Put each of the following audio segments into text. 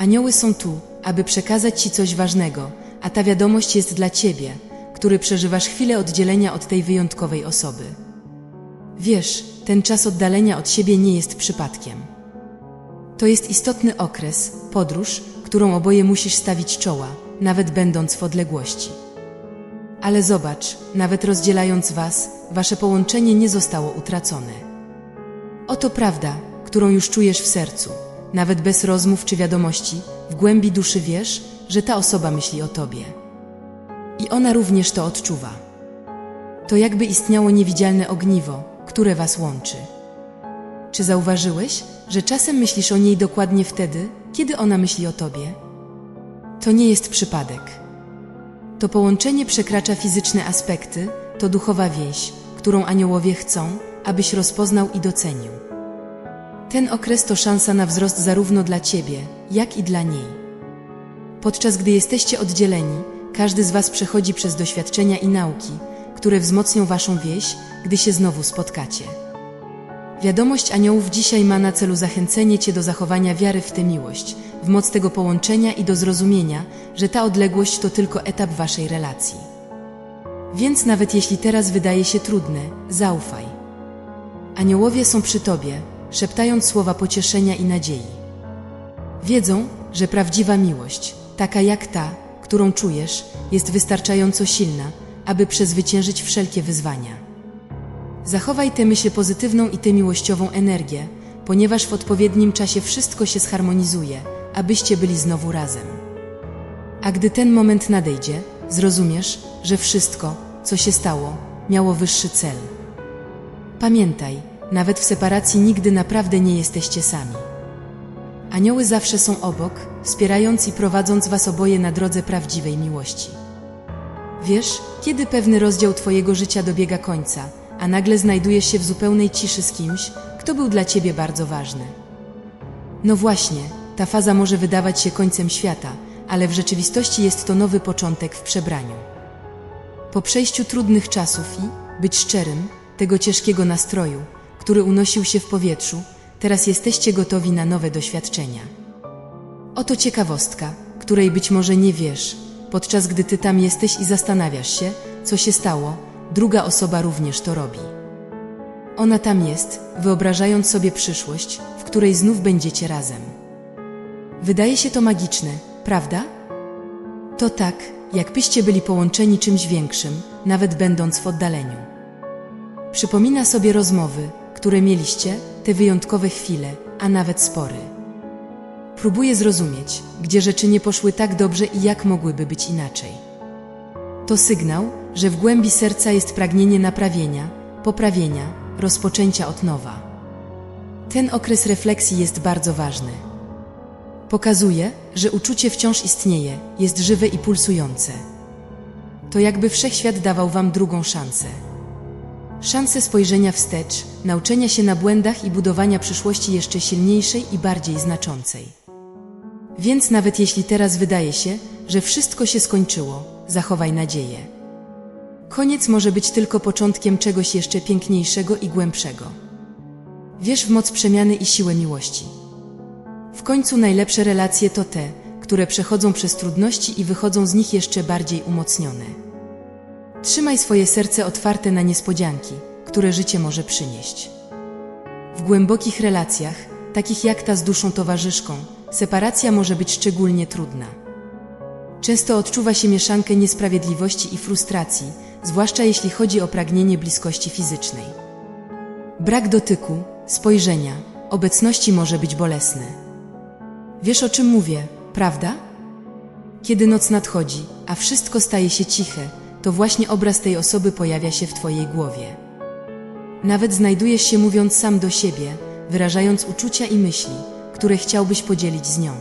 Anioły są tu, aby przekazać Ci coś ważnego, a ta wiadomość jest dla Ciebie, który przeżywasz chwilę oddzielenia od tej wyjątkowej osoby. Wiesz, ten czas oddalenia od siebie nie jest przypadkiem. To jest istotny okres, podróż, którą oboje musisz stawić czoła, nawet będąc w odległości. Ale zobacz, nawet rozdzielając Was, Wasze połączenie nie zostało utracone. Oto prawda, którą już czujesz w sercu. Nawet bez rozmów czy wiadomości, w głębi duszy wiesz, że ta osoba myśli o Tobie. I ona również to odczuwa. To jakby istniało niewidzialne ogniwo, które Was łączy. Czy zauważyłeś, że czasem myślisz o niej dokładnie wtedy, kiedy ona myśli o Tobie? To nie jest przypadek. To połączenie przekracza fizyczne aspekty, to duchowa więź, którą aniołowie chcą, abyś rozpoznał i docenił. Ten okres to szansa na wzrost zarówno dla Ciebie, jak i dla niej. Podczas gdy jesteście oddzieleni, każdy z Was przechodzi przez doświadczenia i nauki, które wzmocnią Waszą więź, gdy się znowu spotkacie. Wiadomość aniołów dzisiaj ma na celu zachęcenie Cię do zachowania wiary w tę miłość, w moc tego połączenia i do zrozumienia, że ta odległość to tylko etap Waszej relacji. Więc nawet jeśli teraz wydaje się trudne, zaufaj. Aniołowie są przy Tobie, szeptając słowa pocieszenia i nadziei. Wiedzą, że prawdziwa miłość, taka jak ta, którą czujesz, jest wystarczająco silna, aby przezwyciężyć wszelkie wyzwania. Zachowaj tę myśl pozytywną i tę miłościową energię, ponieważ w odpowiednim czasie wszystko się zharmonizuje, abyście byli znowu razem. A gdy ten moment nadejdzie, zrozumiesz, że wszystko, co się stało, miało wyższy cel. Pamiętaj, nawet w separacji nigdy naprawdę nie jesteście sami. Anioły zawsze są obok, wspierając i prowadząc was oboje na drodze prawdziwej miłości. Wiesz, kiedy pewny rozdział Twojego życia dobiega końca, a nagle znajdujesz się w zupełnej ciszy z kimś, kto był dla Ciebie bardzo ważny. No właśnie, ta faza może wydawać się końcem świata, ale w rzeczywistości jest to nowy początek w przebraniu. Po przejściu trudnych czasów i, być szczerym, tego ciężkiego nastroju, który unosił się w powietrzu, teraz jesteście gotowi na nowe doświadczenia. Oto ciekawostka, której być może nie wiesz, podczas gdy ty tam jesteś i zastanawiasz się, co się stało, druga osoba również to robi. Ona tam jest, wyobrażając sobie przyszłość, w której znów będziecie razem. Wydaje się to magiczne, prawda? To tak, jakbyście byli połączeni czymś większym, nawet będąc w oddaleniu. Przypomina sobie rozmowy, które mieliście, te wyjątkowe chwile, a nawet spory. Próbuje zrozumieć, gdzie rzeczy nie poszły tak dobrze i jak mogłyby być inaczej. To sygnał, że w głębi serca jest pragnienie naprawienia, poprawienia, rozpoczęcia od nowa. Ten okres refleksji jest bardzo ważny. Pokazuje, że uczucie wciąż istnieje, jest żywe i pulsujące. To jakby wszechświat dawał Wam drugą szansę. Szansę spojrzenia wstecz, nauczenia się na błędach i budowania przyszłości jeszcze silniejszej i bardziej znaczącej. Więc nawet jeśli teraz wydaje się, że wszystko się skończyło, zachowaj nadzieję. Koniec może być tylko początkiem czegoś jeszcze piękniejszego i głębszego. Wierz w moc przemiany i siłę miłości. W końcu najlepsze relacje to te, które przechodzą przez trudności i wychodzą z nich jeszcze bardziej umocnione. Trzymaj swoje serce otwarte na niespodzianki, które życie może przynieść. W głębokich relacjach, takich jak ta z duszą towarzyszką, separacja może być szczególnie trudna. Często odczuwa się mieszankę niesprawiedliwości i frustracji, zwłaszcza jeśli chodzi o pragnienie bliskości fizycznej. Brak dotyku, spojrzenia, obecności może być bolesny. Wiesz o czym mówię, prawda? Kiedy noc nadchodzi, a wszystko staje się ciche, to właśnie obraz tej osoby pojawia się w Twojej głowie. Nawet znajdujesz się mówiąc sam do siebie, wyrażając uczucia i myśli, które chciałbyś podzielić z nią.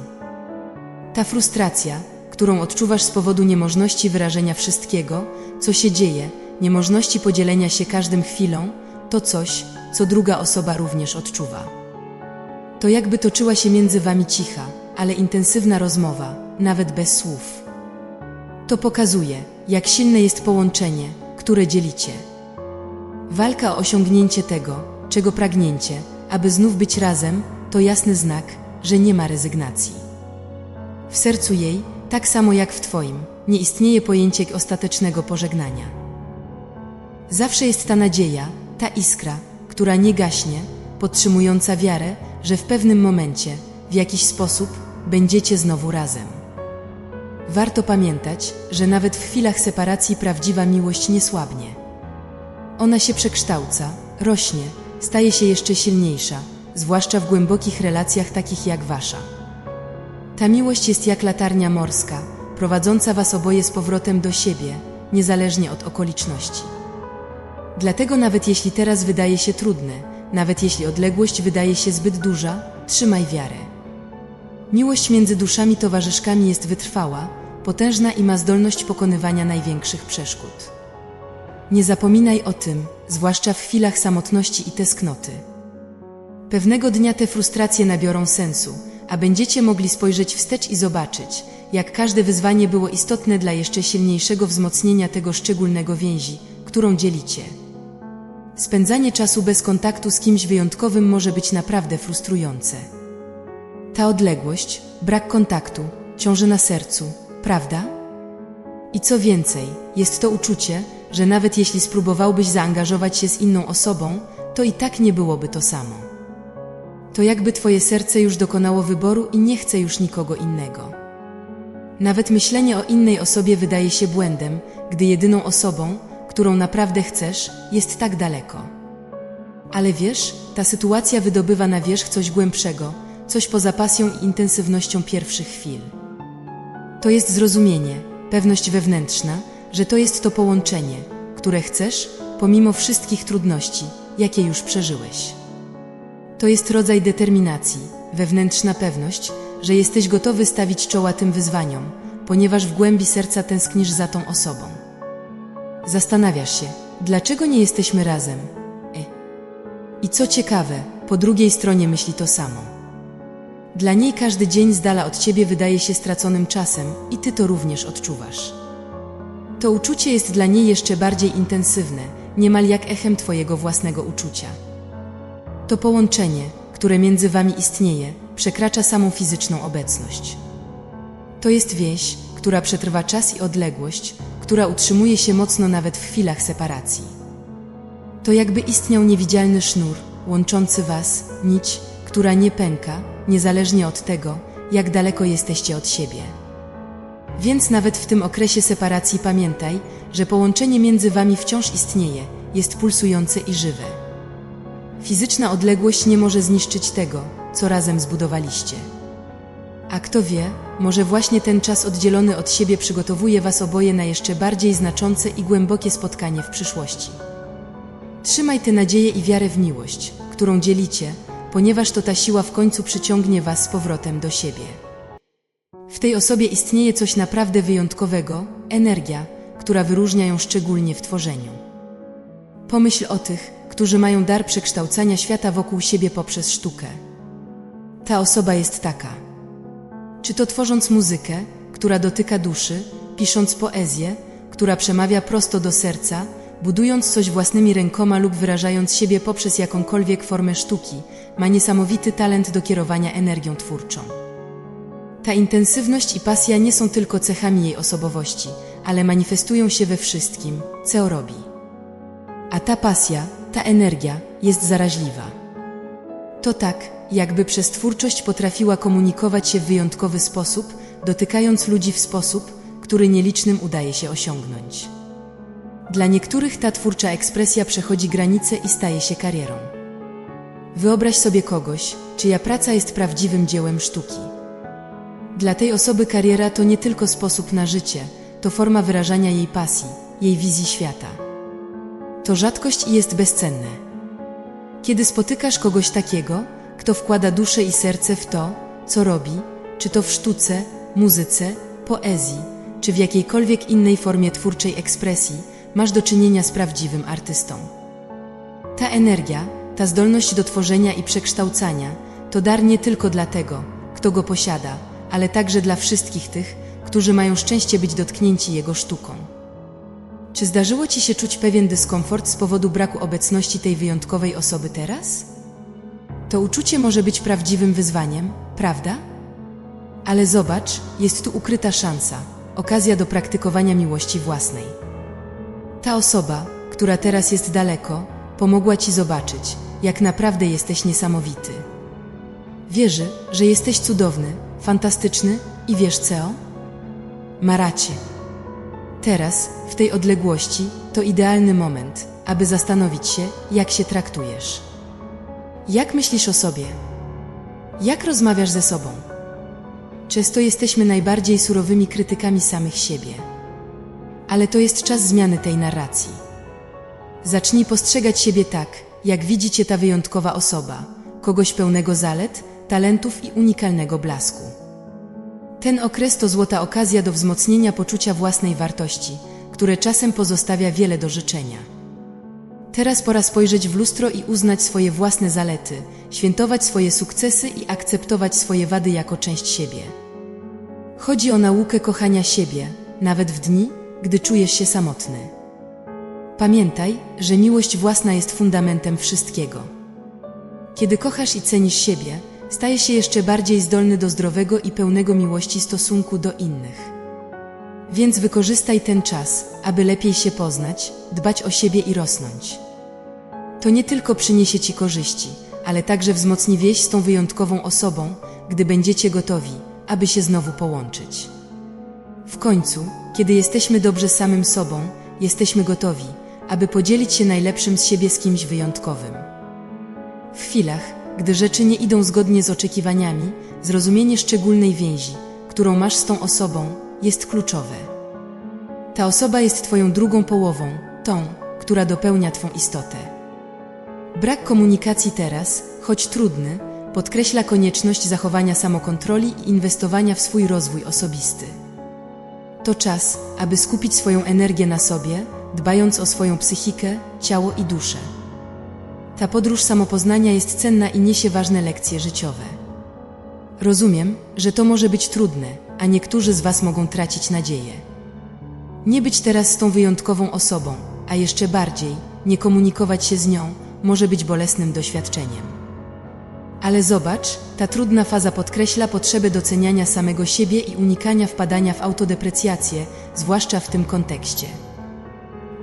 Ta frustracja, którą odczuwasz z powodu niemożności wyrażenia wszystkiego, co się dzieje, niemożności podzielenia się każdym chwilą, to coś, co druga osoba również odczuwa. To jakby toczyła się między wami cicha, ale intensywna rozmowa, nawet bez słów. To pokazuje, jak silne jest połączenie, które dzielicie. Walka o osiągnięcie tego, czego pragnięcie, aby znów być razem, to jasny znak, że nie ma rezygnacji. W sercu jej, tak samo jak w Twoim, nie istnieje pojęcie ostatecznego pożegnania. Zawsze jest ta nadzieja, ta iskra, która nie gaśnie, podtrzymująca wiarę, że w pewnym momencie, w jakiś sposób, będziecie znowu razem. Warto pamiętać, że nawet w chwilach separacji prawdziwa miłość nie słabnie. Ona się przekształca, rośnie, staje się jeszcze silniejsza, zwłaszcza w głębokich relacjach takich jak wasza. Ta miłość jest jak latarnia morska, prowadząca was oboje z powrotem do siebie, niezależnie od okoliczności. Dlatego nawet jeśli teraz wydaje się trudne, nawet jeśli odległość wydaje się zbyt duża, trzymaj wiarę. Miłość między duszami towarzyszkami jest wytrwała, potężna i ma zdolność pokonywania największych przeszkód. Nie zapominaj o tym, zwłaszcza w chwilach samotności i tęsknoty. Pewnego dnia te frustracje nabiorą sensu, a będziecie mogli spojrzeć wstecz i zobaczyć, jak każde wyzwanie było istotne dla jeszcze silniejszego wzmocnienia tego szczególnego więzi, którą dzielicie. Spędzanie czasu bez kontaktu z kimś wyjątkowym może być naprawdę frustrujące. Ta odległość, brak kontaktu, ciąży na sercu, prawda? I co więcej, jest to uczucie, że nawet jeśli spróbowałbyś zaangażować się z inną osobą, to i tak nie byłoby to samo. To jakby twoje serce już dokonało wyboru i nie chce już nikogo innego. Nawet myślenie o innej osobie wydaje się błędem, gdy jedyną osobą, którą naprawdę chcesz, jest tak daleko. Ale wiesz, ta sytuacja wydobywa na wierzch coś głębszego, coś poza pasją i intensywnością pierwszych chwil. To jest zrozumienie, pewność wewnętrzna, że to jest to połączenie, które chcesz, pomimo wszystkich trudności, jakie już przeżyłeś. To jest rodzaj determinacji, wewnętrzna pewność, że jesteś gotowy stawić czoła tym wyzwaniom, ponieważ w głębi serca tęsknisz za tą osobą. Zastanawiasz się, dlaczego nie jesteśmy razem? E. I co ciekawe, po drugiej stronie myśli to samo. Dla niej każdy dzień z dala od ciebie wydaje się straconym czasem i ty to również odczuwasz. To uczucie jest dla niej jeszcze bardziej intensywne, niemal jak echem twojego własnego uczucia. To połączenie, które między wami istnieje, przekracza samą fizyczną obecność. To jest więź, która przetrwa czas i odległość, która utrzymuje się mocno nawet w chwilach separacji. To jakby istniał niewidzialny sznur, łączący was, nić, która nie pęka, niezależnie od tego, jak daleko jesteście od siebie. Więc nawet w tym okresie separacji pamiętaj, że połączenie między wami wciąż istnieje, jest pulsujące i żywe. Fizyczna odległość nie może zniszczyć tego, co razem zbudowaliście. A kto wie, może właśnie ten czas oddzielony od siebie przygotowuje Was oboje na jeszcze bardziej znaczące i głębokie spotkanie w przyszłości. Trzymaj tę nadzieję i wiarę w miłość, którą dzielicie, ponieważ to ta siła w końcu przyciągnie Was z powrotem do siebie. W tej osobie istnieje coś naprawdę wyjątkowego energia, która wyróżnia ją szczególnie w tworzeniu. Pomyśl o tych, którzy mają dar przekształcania świata wokół siebie poprzez sztukę. Ta osoba jest taka. Czy to tworząc muzykę, która dotyka duszy, pisząc poezję, która przemawia prosto do serca, budując coś własnymi rękoma lub wyrażając siebie poprzez jakąkolwiek formę sztuki, ma niesamowity talent do kierowania energią twórczą. Ta intensywność i pasja nie są tylko cechami jej osobowości, ale manifestują się we wszystkim, co robi. A ta pasja, ta energia jest zaraźliwa. To tak, jakby przez twórczość potrafiła komunikować się w wyjątkowy sposób, dotykając ludzi w sposób, który nielicznym udaje się osiągnąć. Dla niektórych ta twórcza ekspresja przechodzi granice i staje się karierą. Wyobraź sobie kogoś, czyja praca jest prawdziwym dziełem sztuki. Dla tej osoby kariera to nie tylko sposób na życie, to forma wyrażania jej pasji, jej wizji świata. To rzadkość i jest bezcenne. Kiedy spotykasz kogoś takiego, kto wkłada duszę i serce w to, co robi, czy to w sztuce, muzyce, poezji, czy w jakiejkolwiek innej formie twórczej ekspresji, masz do czynienia z prawdziwym artystą. Ta energia, ta zdolność do tworzenia i przekształcania, to dar nie tylko dla tego, kto go posiada, ale także dla wszystkich tych, którzy mają szczęście być dotknięci jego sztuką. Czy zdarzyło ci się czuć pewien dyskomfort z powodu braku obecności tej wyjątkowej osoby teraz? To uczucie może być prawdziwym wyzwaniem, prawda? Ale zobacz, jest tu ukryta szansa, okazja do praktykowania miłości własnej. Ta osoba, która teraz jest daleko, pomogła ci zobaczyć, jak naprawdę jesteś niesamowity. Wierzy, że jesteś cudowny, fantastyczny i wiesz co? Maracie. Teraz, w tej odległości, to idealny moment, aby zastanowić się, jak się traktujesz. Jak myślisz o sobie? Jak rozmawiasz ze sobą? Często jesteśmy najbardziej surowymi krytykami samych siebie. Ale to jest czas zmiany tej narracji. Zacznij postrzegać siebie tak, jak widzi cię ta wyjątkowa osoba, kogoś pełnego zalet, talentów i unikalnego blasku. Ten okres to złota okazja do wzmocnienia poczucia własnej wartości, które czasem pozostawia wiele do życzenia. Teraz pora spojrzeć w lustro i uznać swoje własne zalety, świętować swoje sukcesy i akceptować swoje wady jako część siebie. Chodzi o naukę kochania siebie, nawet w dni, gdy czujesz się samotny. Pamiętaj, że miłość własna jest fundamentem wszystkiego. Kiedy kochasz i cenisz siebie, staje się jeszcze bardziej zdolny do zdrowego i pełnego miłości stosunku do innych. Więc wykorzystaj ten czas, aby lepiej się poznać, dbać o siebie i rosnąć. To nie tylko przyniesie Ci korzyści, ale także wzmocni więź z tą wyjątkową osobą, gdy będziecie gotowi, aby się znowu połączyć. W końcu, kiedy jesteśmy dobrze samym sobą, jesteśmy gotowi, aby podzielić się najlepszym z siebie z kimś wyjątkowym. W chwilach, gdy rzeczy nie idą zgodnie z oczekiwaniami, zrozumienie szczególnej więzi, którą masz z tą osobą, jest kluczowe. Ta osoba jest Twoją drugą połową, tą, która dopełnia Twą istotę. Brak komunikacji teraz, choć trudny, podkreśla konieczność zachowania samokontroli i inwestowania w swój rozwój osobisty. To czas, aby skupić swoją energię na sobie, dbając o swoją psychikę, ciało i duszę. Ta podróż samopoznania jest cenna i niesie ważne lekcje życiowe. Rozumiem, że to może być trudne, a niektórzy z Was mogą tracić nadzieję. Nie być teraz z tą wyjątkową osobą, a jeszcze bardziej, nie komunikować się z nią, może być bolesnym doświadczeniem. Ale zobacz, ta trudna faza podkreśla potrzebę doceniania samego siebie i unikania wpadania w autodeprecjację, zwłaszcza w tym kontekście.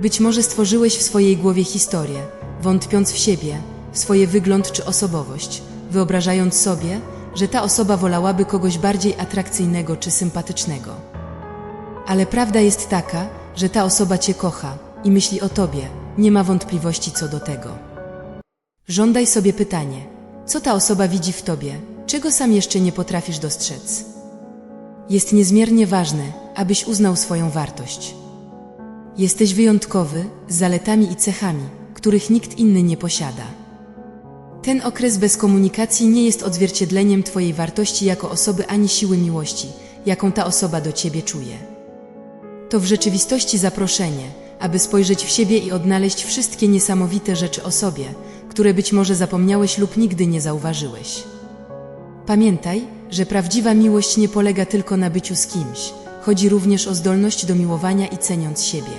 Być może stworzyłeś w swojej głowie historię, wątpiąc w siebie, w swoje wygląd czy osobowość, wyobrażając sobie, że ta osoba wolałaby kogoś bardziej atrakcyjnego czy sympatycznego. Ale prawda jest taka, że ta osoba Cię kocha i myśli o Tobie, nie ma wątpliwości co do tego. Żądaj sobie pytanie, co ta osoba widzi w Tobie, czego sam jeszcze nie potrafisz dostrzec. Jest niezmiernie ważne, abyś uznał swoją wartość. Jesteś wyjątkowy, z zaletami i cechami, których nikt inny nie posiada. Ten okres bez komunikacji nie jest odzwierciedleniem Twojej wartości jako osoby ani siły miłości, jaką ta osoba do Ciebie czuje. To w rzeczywistości zaproszenie, aby spojrzeć w siebie i odnaleźć wszystkie niesamowite rzeczy o sobie, które być może zapomniałeś lub nigdy nie zauważyłeś. Pamiętaj, że prawdziwa miłość nie polega tylko na byciu z kimś, chodzi również o zdolność do miłowania i ceniąc siebie.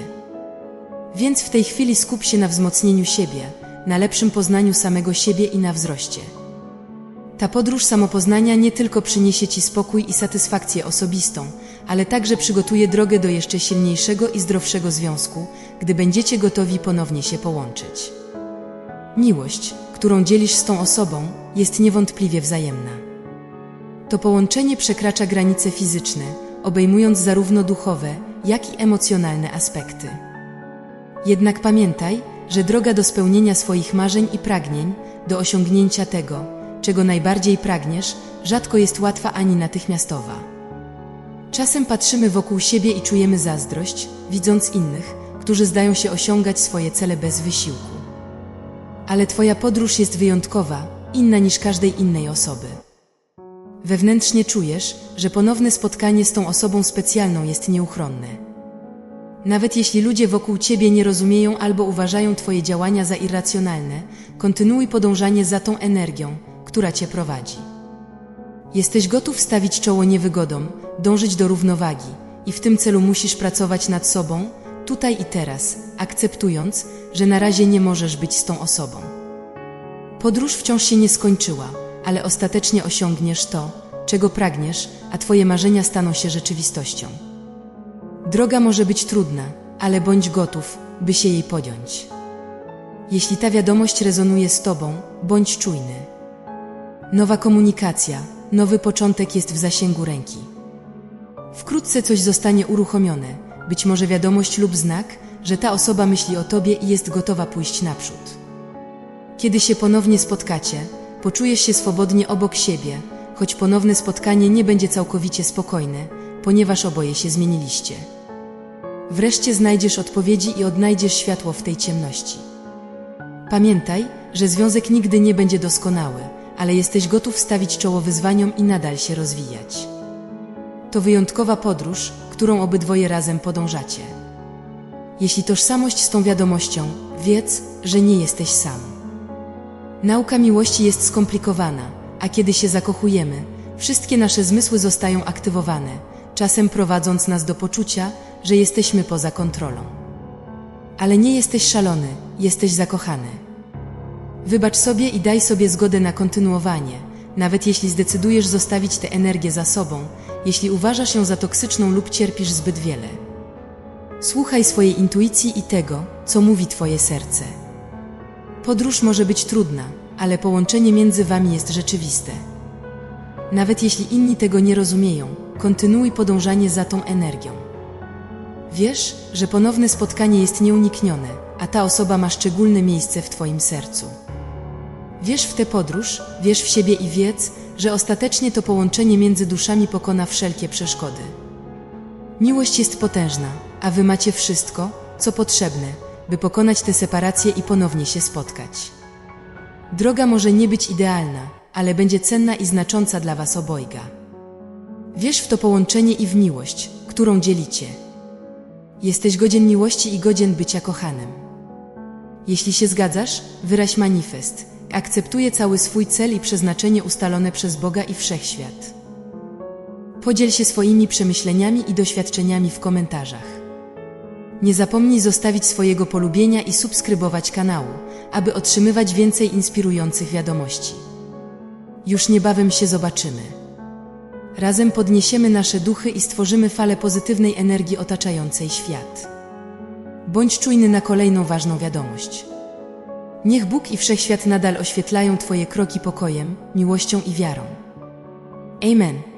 Więc w tej chwili skup się na wzmocnieniu siebie, na lepszym poznaniu samego siebie i na wzroście. Ta podróż samopoznania nie tylko przyniesie Ci spokój i satysfakcję osobistą, ale także przygotuje drogę do jeszcze silniejszego i zdrowszego związku, gdy będziecie gotowi ponownie się połączyć. Miłość, którą dzielisz z tą osobą, jest niewątpliwie wzajemna. To połączenie przekracza granice fizyczne, obejmując zarówno duchowe, jak i emocjonalne aspekty. Jednak pamiętaj, że droga do spełnienia swoich marzeń i pragnień, do osiągnięcia tego, czego najbardziej pragniesz, rzadko jest łatwa ani natychmiastowa. Czasem patrzymy wokół siebie i czujemy zazdrość, widząc innych, którzy zdają się osiągać swoje cele bez wysiłku. Ale Twoja podróż jest wyjątkowa, inna niż każdej innej osoby. Wewnętrznie czujesz, że ponowne spotkanie z tą osobą specjalną jest nieuchronne. Nawet jeśli ludzie wokół ciebie nie rozumieją albo uważają Twoje działania za irracjonalne, kontynuuj podążanie za tą energią, która Cię prowadzi. Jesteś gotów stawić czoło niewygodom, dążyć do równowagi i w tym celu musisz pracować nad sobą, tutaj i teraz, akceptując, że na razie nie możesz być z tą osobą. Podróż wciąż się nie skończyła, ale ostatecznie osiągniesz to, czego pragniesz, a Twoje marzenia staną się rzeczywistością. Droga może być trudna, ale bądź gotów, by się jej podjąć. Jeśli ta wiadomość rezonuje z Tobą, bądź czujny. Nowa komunikacja, nowy początek jest w zasięgu ręki. Wkrótce coś zostanie uruchomione, być może wiadomość lub znak, że ta osoba myśli o Tobie i jest gotowa pójść naprzód. Kiedy się ponownie spotkacie, poczujesz się swobodnie obok siebie, choć ponowne spotkanie nie będzie całkowicie spokojne, ponieważ oboje się zmieniliście. Wreszcie znajdziesz odpowiedzi i odnajdziesz światło w tej ciemności. Pamiętaj, że związek nigdy nie będzie doskonały, ale jesteś gotów stawić czoło wyzwaniom i nadal się rozwijać. To wyjątkowa podróż, którą obydwoje razem podążacie. Jeśli tożsamość z tą wiadomością, wiedz, że nie jesteś sam. Nauka miłości jest skomplikowana, a kiedy się zakochujemy, wszystkie nasze zmysły zostają aktywowane, czasem prowadząc nas do poczucia, że jesteśmy poza kontrolą. Ale nie jesteś szalony, jesteś zakochany. Wybacz sobie i daj sobie zgodę na kontynuowanie, nawet jeśli zdecydujesz zostawić tę energię za sobą, jeśli uważasz ją za toksyczną lub cierpisz zbyt wiele. Słuchaj swojej intuicji i tego, co mówi Twoje serce. Podróż może być trudna, ale połączenie między Wami jest rzeczywiste. Nawet jeśli inni tego nie rozumieją, kontynuuj podążanie za tą energią. Wiesz, że ponowne spotkanie jest nieuniknione, a ta osoba ma szczególne miejsce w Twoim sercu. Wierz w tę podróż, wierz w siebie i wiedz, że ostatecznie to połączenie między duszami pokona wszelkie przeszkody. Miłość jest potężna, a wy macie wszystko, co potrzebne, by pokonać tę separację i ponownie się spotkać. Droga może nie być idealna, ale będzie cenna i znacząca dla was obojga. Wierz w to połączenie i w miłość, którą dzielicie. Jesteś godzien miłości i godzien bycia kochanym. Jeśli się zgadzasz, wyraź manifest. Akceptuję cały swój cel i przeznaczenie ustalone przez Boga i wszechświat. Podziel się swoimi przemyśleniami i doświadczeniami w komentarzach. Nie zapomnij zostawić swojego polubienia i subskrybować kanału, aby otrzymywać więcej inspirujących wiadomości. Już niebawem się zobaczymy. Razem podniesiemy nasze duchy i stworzymy falę pozytywnej energii otaczającej świat. Bądź czujny na kolejną ważną wiadomość. Niech Bóg i wszechświat nadal oświetlają Twoje kroki pokojem, miłością i wiarą. Amen.